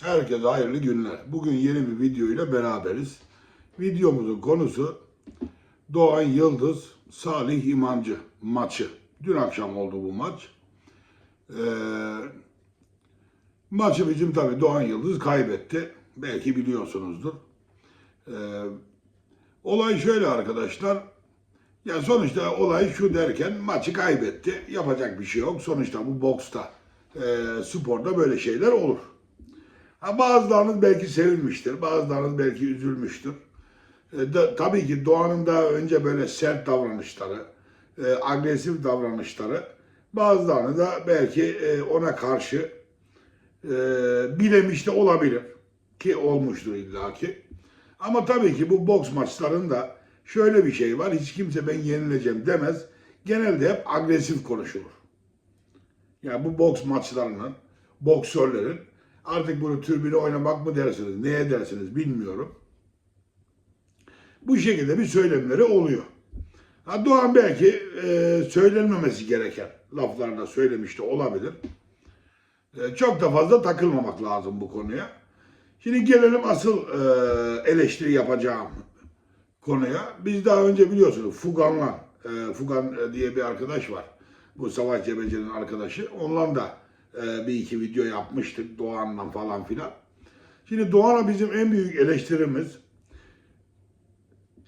Herkese hayırlı günler. Bugün yeni bir video ile beraberiz. Videomuzun konusu Doğan Yıldız, Salih İmancı maçı. Dün akşam oldu bu maç. Ee, maçı bizim tabii Doğan Yıldız kaybetti. Belki biliyorsunuzdur. Ee, olay şöyle arkadaşlar. Ya sonuçta olay şu derken maçı kaybetti. Yapacak bir şey yok. Sonuçta bu boksta, e, sporda böyle şeyler olur. Ha, bazılarınız belki sevinmiştir, bazılarınız belki üzülmüştür. E, da- tabii ki Doğan'ın daha önce böyle sert davranışları, e, agresif davranışları, bazılarını da belki e, ona karşı e, bilemiş de olabilir ki olmuştur illaki. Ama tabii ki bu boks maçlarında şöyle bir şey var, hiç kimse ben yenileceğim demez. Genelde hep agresif konuşulur. Yani bu boks maçlarının, boksörlerin artık bunu türbüne oynamak mı dersiniz, neye dersiniz bilmiyorum. Bu şekilde bir söylemleri oluyor. Ha, Doğan belki e, söylenmemesi gereken laflarda söylemiş de olabilir. E, çok da fazla takılmamak lazım bu konuya. Şimdi gelelim asıl e, eleştiri yapacağım konuya. Biz daha önce biliyorsunuz Fugan'la, e, Fugan diye bir arkadaş var. Bu Savaş Cebeci'nin arkadaşı. Onunla da bir iki video yapmıştık Doğan'la falan filan. Şimdi Doğan'a bizim en büyük eleştirimiz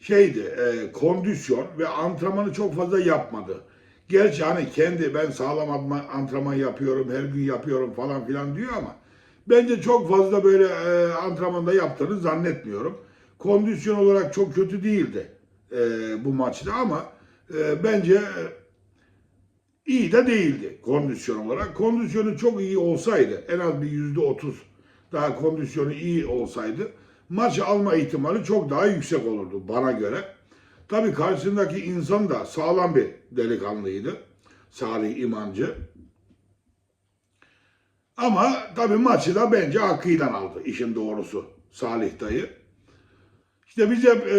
şeydi, e, kondisyon ve antrenmanı çok fazla yapmadı. Gerçi hani kendi ben sağlam antrenman yapıyorum, her gün yapıyorum falan filan diyor ama bence çok fazla böyle e, antrenmanda yaptığını zannetmiyorum. Kondisyon olarak çok kötü değildi e, bu maçta ama e, bence iyi de değildi kondisyon olarak. Kondisyonu çok iyi olsaydı, en az bir yüzde otuz daha kondisyonu iyi olsaydı maçı alma ihtimali çok daha yüksek olurdu bana göre. Tabii karşısındaki insan da sağlam bir delikanlıydı. Salih İmancı. Ama tabii maçı da bence hakkıyla aldı işin doğrusu Salih dayı. İşte biz hep e,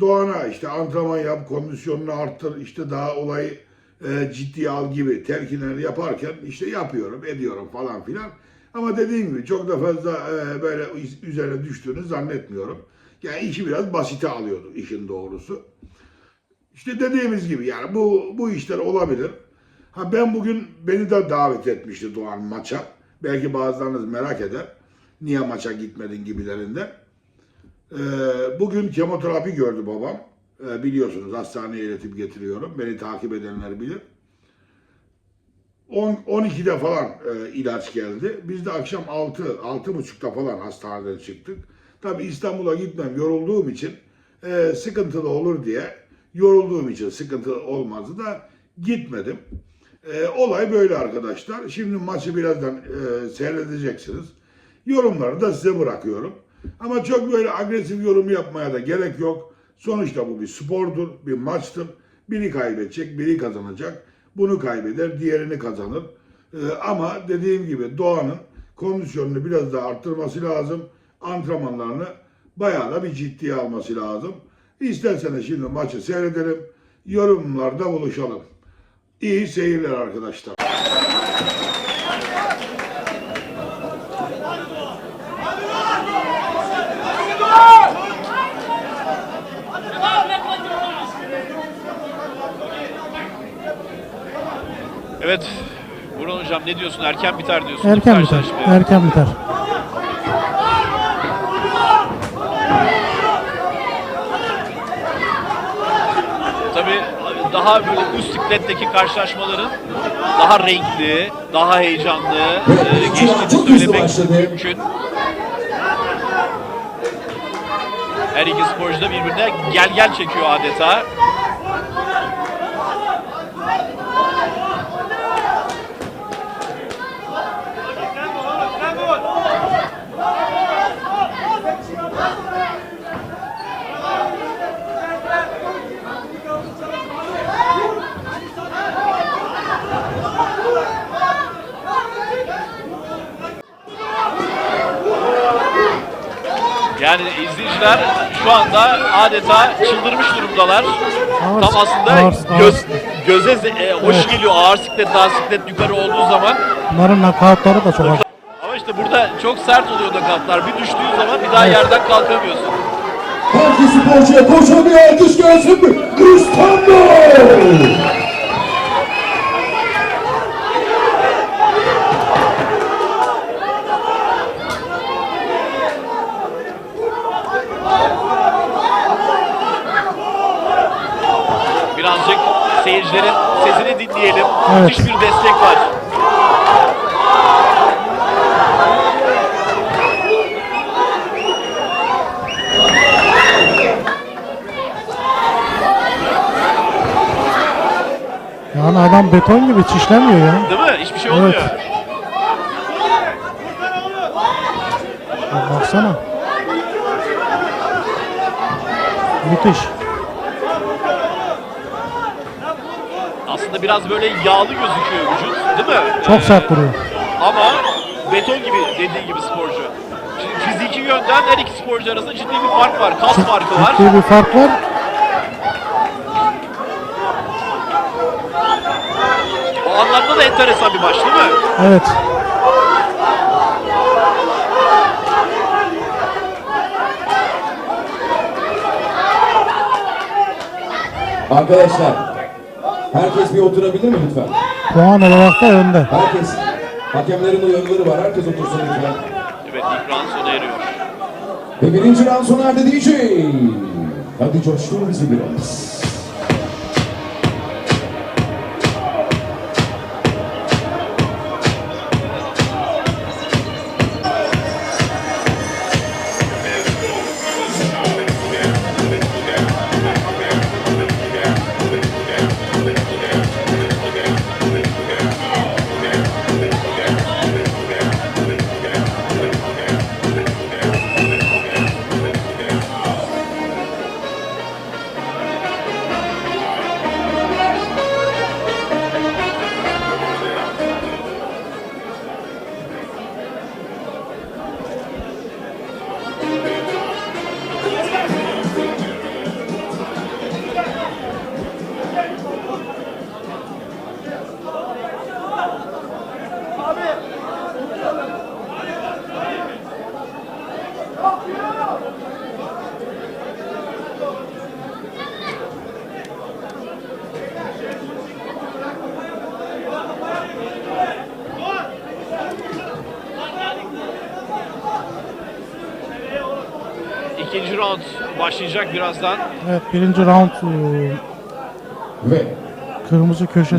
Doğan'a işte antrenman yap, kondisyonunu arttır, işte daha olayı e, ciddiye al gibi telkinleri yaparken işte yapıyorum, ediyorum falan filan. Ama dediğim gibi çok da fazla e, böyle üzerine düştüğünü zannetmiyorum. Yani işi biraz basite alıyordu işin doğrusu. İşte dediğimiz gibi yani bu bu işler olabilir. Ha ben bugün beni de davet etmişti Doğan maça. Belki bazılarınız merak eder. Niye maça gitmedin gibilerinden. Ee, bugün kemoterapi gördü babam. Ee, biliyorsunuz hastaneye iletip getiriyorum. Beni takip edenler bilir. 10 12'de falan e, ilaç geldi. Biz de akşam 6 6.30'da falan hastaneden çıktık. Tabii İstanbul'a gitmem yorulduğum için e, sıkıntılı olur diye yorulduğum için sıkıntı olmazdı da gitmedim. E, olay böyle arkadaşlar. Şimdi maçı birazdan e, seyredeceksiniz. Yorumları da size bırakıyorum. Ama çok böyle agresif yorum yapmaya da gerek yok. Sonuçta bu bir spordur, bir maçtır. Biri kaybedecek, biri kazanacak. Bunu kaybeder, diğerini kazanır. Ee, ama dediğim gibi Doğan'ın kondisyonunu biraz daha arttırması lazım. Antrenmanlarını bayağı da bir ciddiye alması lazım. İsterseniz şimdi maçı seyredelim. Yorumlarda buluşalım. İyi seyirler arkadaşlar. Evet. Burhan Hocam ne diyorsun? Erken biter diyorsun. Erken biter. karşılaşmaya. Erken biter. Tabii daha böyle üst sikletteki karşılaşmaların daha renkli, daha heyecanlı e, geçtiğini söylemek mümkün. Her iki sporcu da birbirine gel gel çekiyor adeta. Yani izleyiciler şu anda adeta çıldırmış durumdalar. Ağır- Tam aslında ağır- göz, ağır. göze ze- e, hoş Evet. geliyor ağır siklet, daha siklet yukarı olduğu zaman. Bunların nakavtları da çok az. Ama işte burada çok sert oluyor nakatlar. Bir düştüğün zaman bir daha yerden kalkamıyorsun. Hangi sporcuya koşan bir alkış gelsin mi? İstanbul! Evet. Bir destek var. Yani adam beton gibi çişlemiyor ya. Değil mi? Hiçbir şey olmuyor. Evet. Ya baksana. Müthiş. Aslında biraz böyle yağlı gözüküyor vücut. Değil mi? Çok sert duruyor. Ama beton gibi dediği gibi sporcu. Şimdi fiziki yönden her iki sporcu arasında ciddi bir fark var. Kas farkı var. Ciddi bir fark var. O anlamda da enteresan bir maç değil mi? Evet. Arkadaşlar, herkes bir oturabilir mi lütfen? Puan olarak da önde. Herkes, hakemlerin uyarıları var. Herkes otursun lütfen. Evet ilk round sona eriyor. Ve birinci round sona erdi DJ. Hadi coştur bizi biraz. İkinci round başlayacak birazdan. Evet birinci round e, Ve kırmızı köşe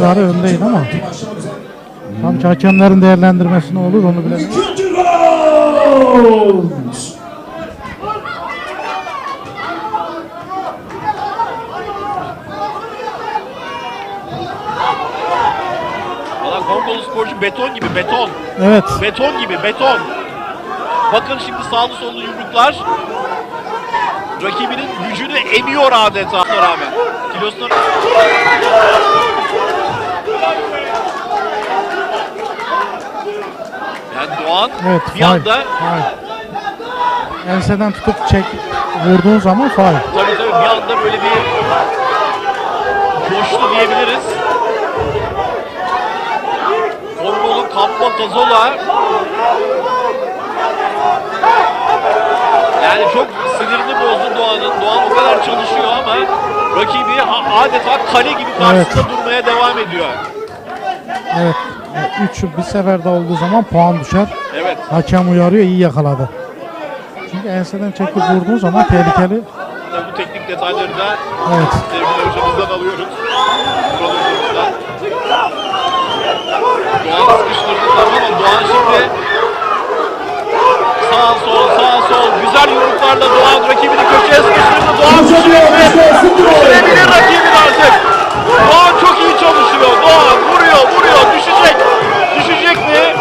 ara öndeydi ama tam ki hakemlerin değerlendirmesi ne olur onu bilemedim. İkinci round! Valla Kongolu sporcu beton gibi beton. Evet. Beton gibi beton. Bakın şimdi sağlı sollu yumruklar. Rakibinin gücünü emiyor adeta rağmen. Kilosuna... Yani Doğan Evet. bir faul, anda faul. Enseden tutup çek vurduğun zaman faul. tabii tabii bir anda böyle bir coştu diyebiliriz. Kongolu Kampa Kazola Yani çok sinirini bozdu Doğan'ın. Doğan o kadar çalışıyor ama rakibi adeta kale gibi karşısında durmaya devam ediyor. Evet. E, Üç bir seferde olduğu zaman puan düşer. Evet. Hakem uyarıyor iyi yakaladı. Çünkü enseden çekip vurduğun zaman tehlikeli. Bu teknik detayları da Evet. sevgili hocamızdan alıyoruz. Doğan sıkıştırdı tabii ama Doğan şimdi sağ sol sağ sol güzel yumruklarla Doğan sıkıştırdı. Doğan mi? Düşürebilir rakibini artık. Doğan çok iyi çalışıyor. Doğan vuruyor vuruyor düşecek. Düşecek mi?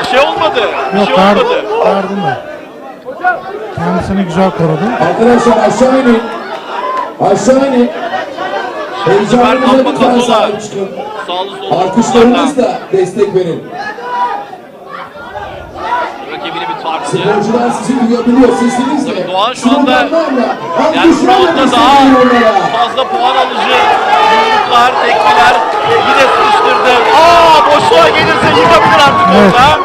Bir şey olmadı. Bir Yok şey olmadı. gardında. Kendisini güzel korudu. Arkadaşlar aşağı inin. Aşağı inin. Heyecanınıza lütfen sahip çıkın. Alkışlarınızla destek verin. rakibini bir tarttı. Sporcular sizi duyabiliyor sesinizle. Doğan şu anda- Yani şu anda daha onlara. fazla puan alıcı yumruklar, tekmeler yine sıkıştırdı. Aa boşluğa gelirse yıkabilir artık Evet. orada.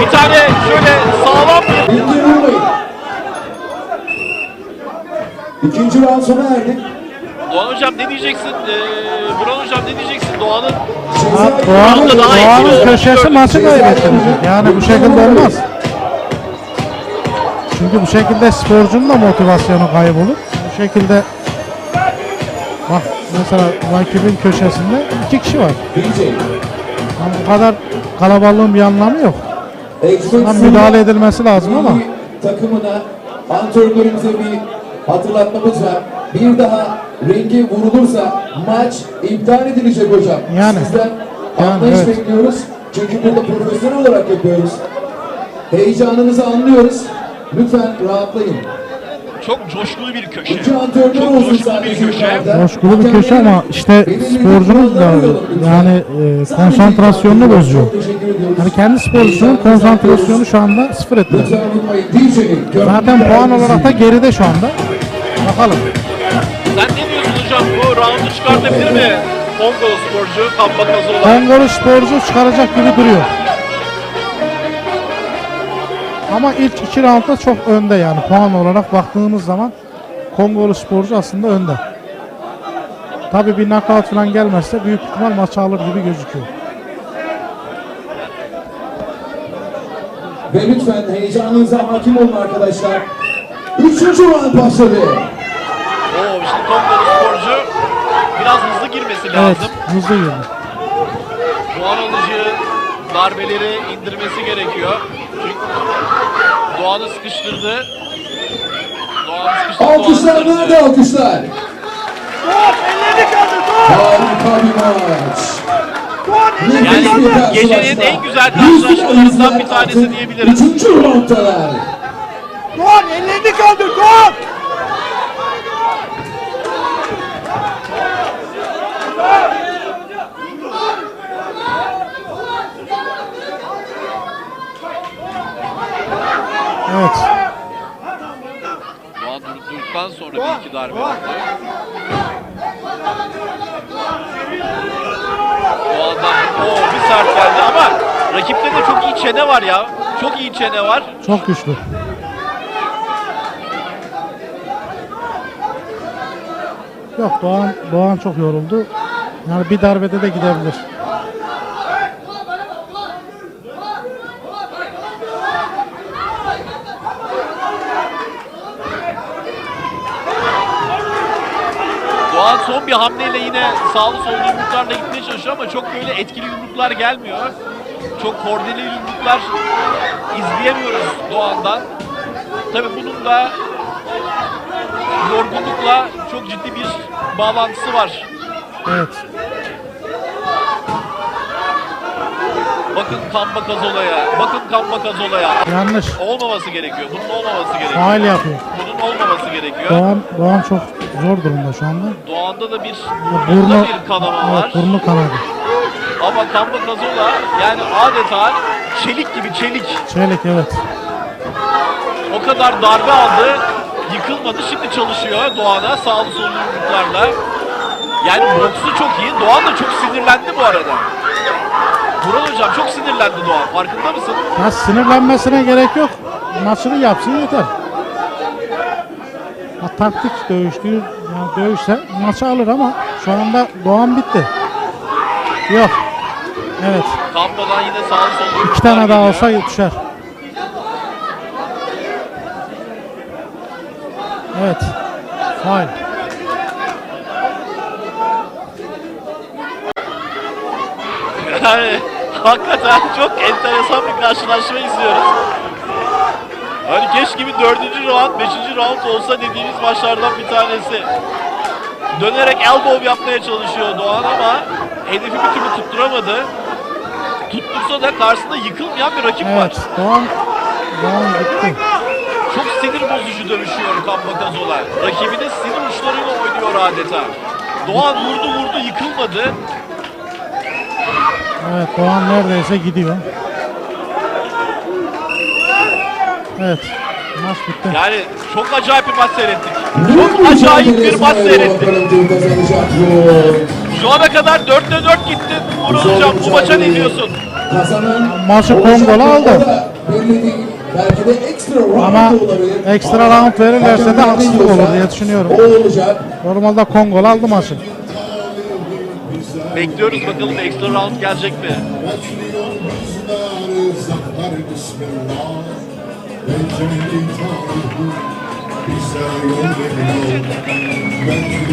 Bir tane şöyle sağlam bir. İkinci round sona erdi. Doğan hocam ne diyeceksin? Ee, Buran hocam ne diyeceksin? Doğan'ın Ceza Doğan, Ronaldo daha Doğan'ın etkili köşesi maçı kaybettirecek. Yani bu şekilde olmaz. Çünkü bu şekilde sporcunun da motivasyonu kaybolur. Bu şekilde bak mesela rakibin köşesinde iki kişi var. Yani bu kadar kalabalığın bir anlamı yok. Buna müdahale edilmesi lazım ama takımına antrenörümüze bir hatırlatmamız var. Bir daha ringe vurulursa maç iptal edilecek hocam. Yani. Sizden Yani, anlayış evet. bekliyoruz. Çünkü burada profesyonel olarak yapıyoruz. Heyecanınızı anlıyoruz. Lütfen rahatlayın. çok coşkulu bir köşe. Çok olsun coşkulu bir sadece köşe. coşkulu bir köşe ama işte sporcunun da yani e, konsantrasyonunu bozuyor. Yani kendi sporcusunun konsantrasyonu şu anda sıfır etti. Zaten puan olarak da geride şu anda. Bakalım. Sen ne diyorsun hocam? Bu roundu çıkartabilir mi? Kongolu sporcu Kampa Kazola. Kongolu sporcu çıkaracak gibi duruyor. Ama ilk iki roundda çok önde yani puan olarak baktığımız zaman Kongolu sporcu aslında önde. Tabii bir knockout falan gelmezse büyük ihtimal maçı alır gibi gözüküyor. Ve lütfen heyecanınıza hakim olun arkadaşlar. Üçüncü round başladı. Oo, şimdi Kongolu sporcu biraz hızlı girmesi Evet, lazım. hızlı girdi. Doğan alıcı darbeleri indirmesi gerekiyor. Çünkü Doğan'ı sıkıştırdı. Doğan'ı sıkıştırdı. Alkışlar nerede alkışlar? Harika bir maç. Nefis Yani bir karşılaşma. gecenin en güzel karşılaşmalarından bir tanesi diyebiliriz. Üçüncü rounddalar. Doğan ellerini kaldır Doğan. Evet. Doğan durduktan sonra bir iki darbe aldı. Doğan'dan o bir sert geldi ama rakipte de çok iyi çene var ya. Çok iyi çene var. Çok güçlü. Yok Doğan, Doğan çok yoruldu. Yani bir darbede de gidebilir. Doğan son bir hamleyle yine sağlı sollu yumruklarla gitmeye çalışıyor ama çok böyle etkili yumruklar gelmiyor. Çok kordeli yumruklar izleyemiyoruz Doğan'dan. Tabii bunun da yorgunlukla çok ciddi bir bağlantısı var. Evet. Bakın Kamba Kazola'ya, bakın Kamba Kazola'ya. Yanlış. Olmaması gerekiyor. Bunun olmaması gerekiyor. Faal yapıyor. Bunun olmaması gerekiyor. Doğan, Doğan çok zor durumda şu anda. Doğan'da da bir Burnu, burnu bir kanama var. evet, burnu kanadı. Ama Kamba Kazola yani adeta çelik gibi çelik. Çelik evet. O kadar darbe aldı. Yıkılmadı. Şimdi çalışıyor Doğan'a sağlı sollu yumruklarla. Yani boksu çok iyi. Doğan da çok sinirlendi bu arada. Buran hocam çok sinirlendi Doğan. Farkında mısın? Ya sinirlenmesine gerek yok. Maçını yapsın yeter. Ha, taktik dövüştüğü yani dövüşse maçı alır ama şu anda Doğan bitti. Yok. Evet. Kamba'dan yine sağlı sollu İki tane daha olsa düşer. Evet. Faul. Yani hakikaten çok enteresan bir karşılaşma izliyoruz. Hani keşke bir dördüncü round, beşinci round olsa dediğimiz maçlardan bir tanesi. Dönerek elbow yapmaya çalışıyor Doğan ama hedefi bir türlü tutturamadı. Tuttursa da karşısında yıkılmayan bir rakip var. Evet. Doğan Doğan gitti. Çok sinir bozucu dövüşüyor Kamba Kazola. Rakibinin sinir uçlarıyla oynuyor adeta. Doğan vurdu vurdu yıkılmadı. Evet Doğan neredeyse gidiyor. Evet. Maç bitti. Yani çok acayip bir maç seyrettik. Çok acayip bir maç seyrettik. Şu ana kadar 4'te 4 gitti. Murat hocam bu maça ne diyorsun? kazanan Maçı Kongo'la aldı. Belki de ekstra round Ama ekstra round verirlerse de haksızlık olur diye düşünüyorum. O olacak. Normalde Kongo'la aldı maçı. Bekliyoruz bakalım ekstra round gelecek mi?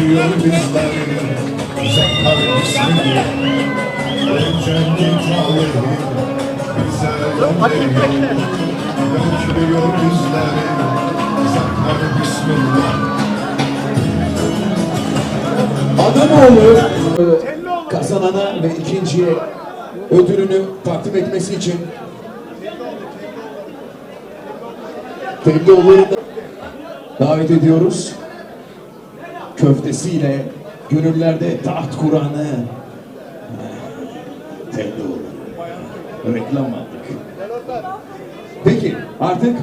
Bekliyor bizleri Adam olur. Ee, kazanana ve ikinciye ödülünü takdim etmesi için Tellioğlu'nu da davet ediyoruz. Köftesiyle gönüllerde taht kuranı Tellioğlu. Reklam aldık. Peki artık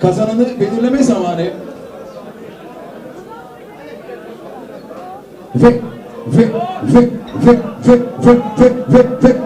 kazananı belirleme zamanı. ve ve ve ve ve ve ve ve